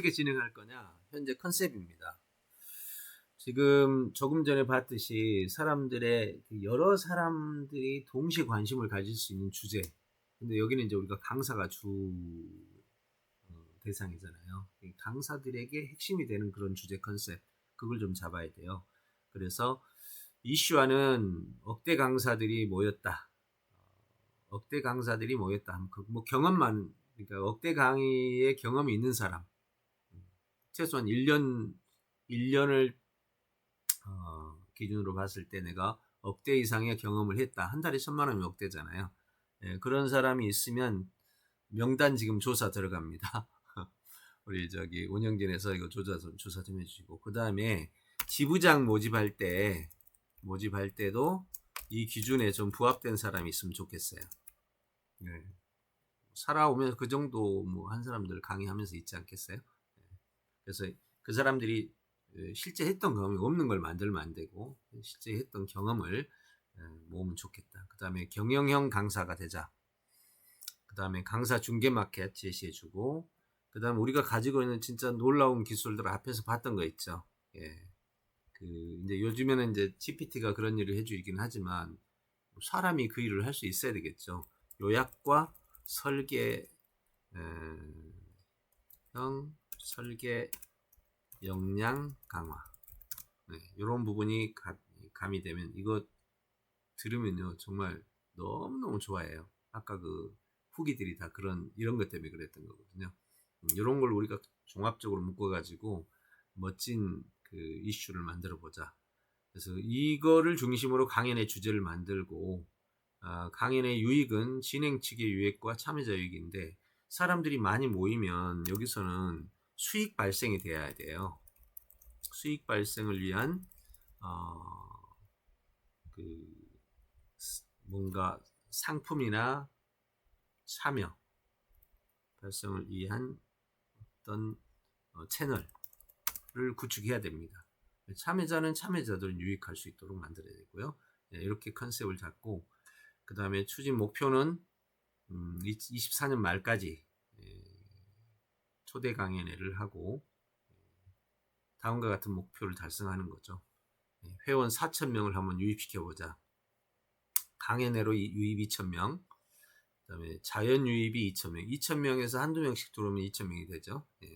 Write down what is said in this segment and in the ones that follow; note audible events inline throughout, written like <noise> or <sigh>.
어떻게 진행할 거냐 현재 컨셉입니다. 지금 조금 전에 봤듯이 사람들의 그 여러 사람들이 동시에 관심을 가질 수 있는 주제. 근데 여기는 이제 우리가 강사가 주 어, 대상이잖아요. 강사들에게 핵심이 되는 그런 주제 컨셉. 그걸 좀 잡아야 돼요. 그래서 이슈와는 억대 강사들이 모였다. 어, 억대 강사들이 모였다. 그뭐 경험만 그러니까 억대 강의의 경험이 있는 사람. 최소한 1년 1년을 어, 기준으로 봤을 때 내가 억대 이상의 경험을 했다. 한 달에 천만 원이면 억대잖아요. 예, 그런 사람이 있으면 명단 지금 조사 들어갑니다. <laughs> 우리 저기 운영진에서 이거 조사 좀 조사 좀 해주시고 그 다음에 지부장 모집할 때 모집할 때도 이 기준에 좀 부합된 사람이 있으면 좋겠어요. 네. 살아오면서 그 정도 뭐 한 사람들 강의하면서 있지 않겠어요? 네. 그래서 그 사람들이 예, 실제 했던 경험이 없는 걸 만들면 안 되고 실제 했던 경험을 예, 모으면 좋겠다. 그 다음에 경영형 강사가 되자. 그 다음에 강사 중개 마켓 제시해주고 그 다음에 우리가 가지고 있는 진짜 놀라운 기술들 앞에서 봤던 거 있죠. 예. 그 이제 요즘에는 이제 GPT가 그런 일을 해주긴 하지만 사람이 그 일을 할 수 있어야 되겠죠. 요약과 설계 형 설계 역량 강화. 네, 이런 부분이 가, 가미되면 이거 들으면요 정말 너무너무 좋아해요. 아까 그 후기들이 다 그런 이런 것 때문에 그랬던 거거든요. 이런 음, 걸 우리가 종합적으로 묶어 가지고 멋진 그 이슈를 만들어 보자. 그래서 이거를 중심으로 강연의 주제를 만들고 아, 강연의 유익은 진행 측의 유익과 참여자 유익인데 사람들이 많이 모이면 여기서는 수익 발생이 돼야 돼요. 수익 발생을 위한 어, 그 뭔가 상품이나 참여 발생을 위한 어떤 어, 채널을 구축해야 됩니다. 참여자는 참여자들 유익할 수 있도록 만들어야 되고요. 네, 이렇게 컨셉을 잡고 그 다음에 추진 목표는 음, 24년 말까지 초대 강연회를 하고 다음과 같은 목표를 달성하는 거죠. 예, 회원 4,000명을 한번 유입시켜 보자. 강연회로 유입 2,000명, 그 다음에 자연 유입이 2,000명, 2,000명에서 한두 명씩 들어오면 2,000명이 되죠. 예.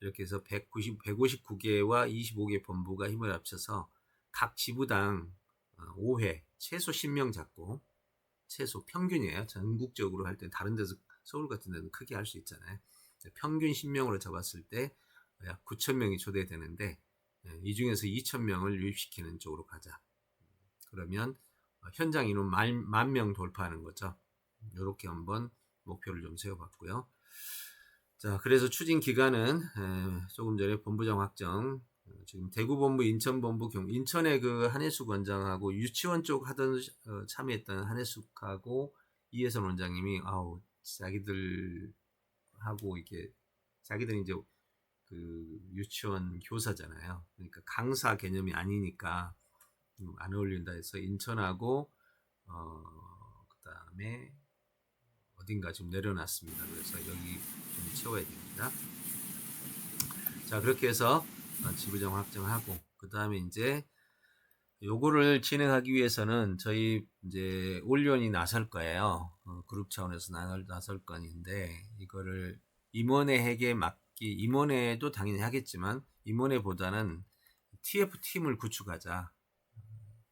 이렇게 해서 190, 159개와 25개 본부가 힘을 합쳐서 각 지부당 5회, 어, 최소 10명 잡고, 최소 평균이에요. 전국적으로 할 때 다른 데서 서울 같은 데는 크게 할 수 있잖아요. 평균 10명으로 잡았을 때 약 9,000명이 초대되는데 예, 이 중에서 2,000명을 유입시키는 쪽으로 가자. 그러면 현장 인원 만 명 돌파하는 거죠. 이렇게 한번 목표를 좀 세워봤고요. 자, 그래서 추진 기간은 예, 조금 전에 본부장 확정, 어, 지금 대구본부, 인천본부 경, 인천의 그 한혜숙 원장하고 유치원 쪽 하던 어, 참여했던 한혜숙하고 이혜선 원장님이 아우 자기들 하고 이게 자기들이 이제 그 유치원 교사잖아요. 그러니까 강사 개념이 아니니까 안 어울린다 해서 인천하고 어 그다음에 어딘가 좀 내려놨습니다. 그래서 여기 좀 채워야 됩니다. 자 그렇게 해서 어, 지부정 확정하고 그 다음에 이제 요거를 진행하기 위해서는 저희 이제 올리원이 나설 거예요. 어, 그룹 차원에서 나설, 나설 건인데 이거를 임원회에게 맡기 임원회도 당연히 하겠지만 임원회보다는 TF 팀을 구축하자.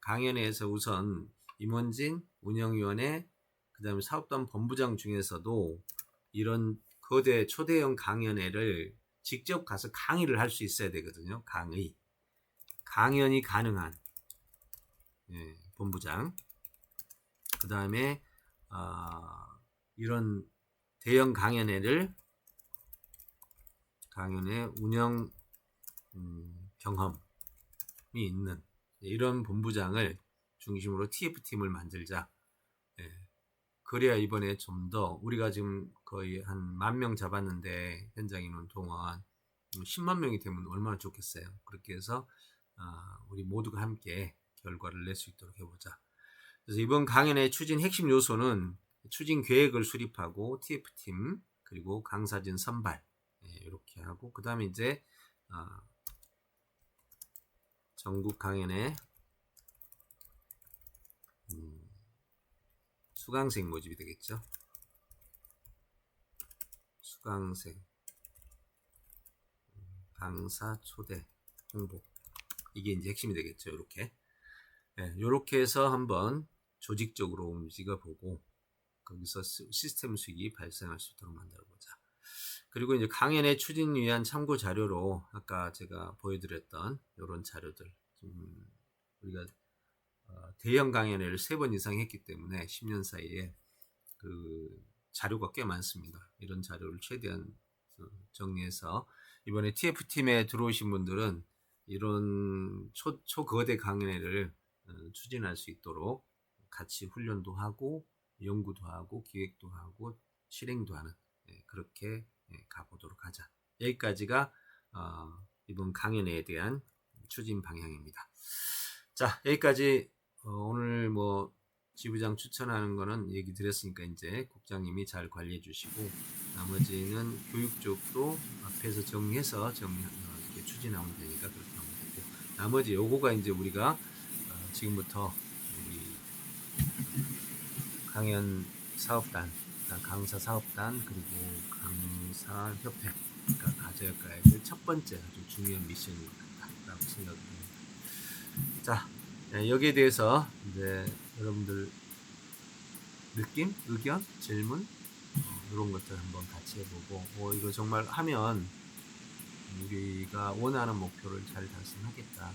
강연회에서 우선 임원진 운영위원회 그다음에 사업단 본부장 중에서도 이런 거대 초대형 강연회를 직접 가서 강의를 할 수 있어야 되거든요. 강의 강연이 가능한 예, 본부장. 그 다음에 어, 이런 대형 강연회를 강연회 운영 음, 경험이 있는 이런 본부장을 중심으로 TF팀을 만들자. 예. 그래야 이번에 좀 더 우리가 지금 거의 한 만 명 잡았는데 현장 인원 동안 10만 명이 되면 얼마나 좋겠어요. 그렇게 해서 어, 우리 모두가 함께 결과를 낼 수 있도록 해보자. 그래서 이번 강연의 추진 핵심 요소는 추진 계획을 수립하고 TF팀 그리고 강사진 선발 이렇게 하고 그 다음에 이제 아, 전국 강연에 음, 수강생 모집이 되겠죠. 수강생 음, 강사 초대 홍보 이게 이제 핵심이 되겠죠. 이렇게 이렇게 해서 한번 조직적으로 움직여 보고 거기서 시- 시스템 수익이 발생할 수 있도록 만들어 보자. 그리고 이제 강연의 추진 위한 참고 자료로 아까 제가 보여드렸던 이런 자료들 좀 우리가 어, 대형 강연회를 세 번 이상 했기 때문에 10년 사이에 그 자료가 꽤 많습니다. 이런 자료를 최대한 어, 정리해서 이번에 TF팀에 들어오신 분들은 이런 초, 초거대 강연회를 어, 추진할 수 있도록 같이 훈련도 하고 연구도 하고 기획도 하고 실행도 하는 예, 그렇게 예, 가보도록 하자. 여기까지가 어, 이번 강연회에 대한 추진 방향입니다. 자 여기까지 어, 오늘 뭐 지부장 추천하는 거는 얘기 드렸으니까 이제 국장님이 잘 관리해 주시고 나머지는 교육 쪽으로 앞에서 정리해서 정리 어, 이렇게 추진하면 되니까 그렇게 하면 되고 나머지 요거가 이제 우리가 어, 지금부터 강연 사업단, 그러니까 강사 사업단 그리고 강사 협회가 가져야 할첫 번째 아주 중요한 미션인 것 같다라고 생각합니다. 자, 네, 여기에 대해서 이제 여러분들 느낌, 의견, 질문 어, 이런 것들 한번 같이 해보고, 어, 이거 정말 하면 우리가 원하는 목표를 잘 달성하겠다.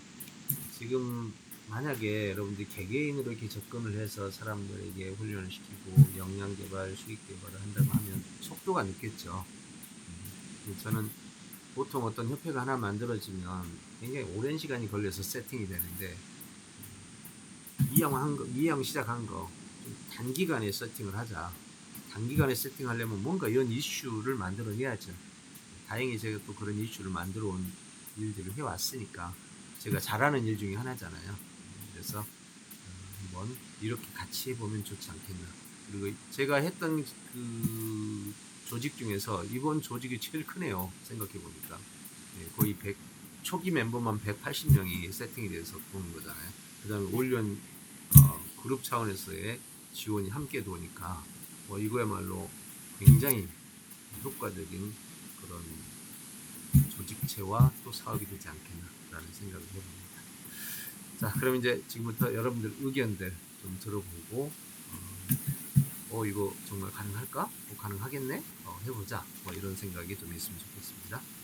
지금 만약에 여러분들이 개개인으로 이렇게 접근을 해서 사람들에게 훈련을 시키고 역량 개발, 수익 개발을 한다고 하면 속도가 늦겠죠. 음, 저는 보통 어떤 협회가 하나 만들어지면 굉장히 오랜 시간이 걸려서 세팅이 되는데 이형 한 거, 이형 시작한 거좀 단기간에 세팅을 하자. 단기간에 세팅하려면 뭔가 이런 이슈를 만들어내야죠. 다행히 제가 또 그런 이슈를 만들어 온 일들을 해왔으니까 제가 잘하는 일 중에 하나잖아요. 그래서 어, 한번 이렇게 같이 해보면 좋지 않겠나. 그리고 제가 했던 그 조직 중에서 이번 조직이 제일 크네요. 생각해 보니까 네, 거의 100 초기 멤버만 180명이 세팅이 돼서 보는 거잖아요. 그 다음에 올연 어, 그룹 차원에서의 지원이 함께 도니까 뭐 이거야말로 굉장히 효과적인 그런 조직체와 또 사업이 되지 않겠나라는 생각을 해봅니다. 자, 그럼 이제 지금부터 여러분들 의견들 좀 들어보고 어, 어 이거 정말 가능할까? 어, 가능하겠네? 어, 해보자. 뭐 이런 생각이 좀 있으면 좋겠습니다.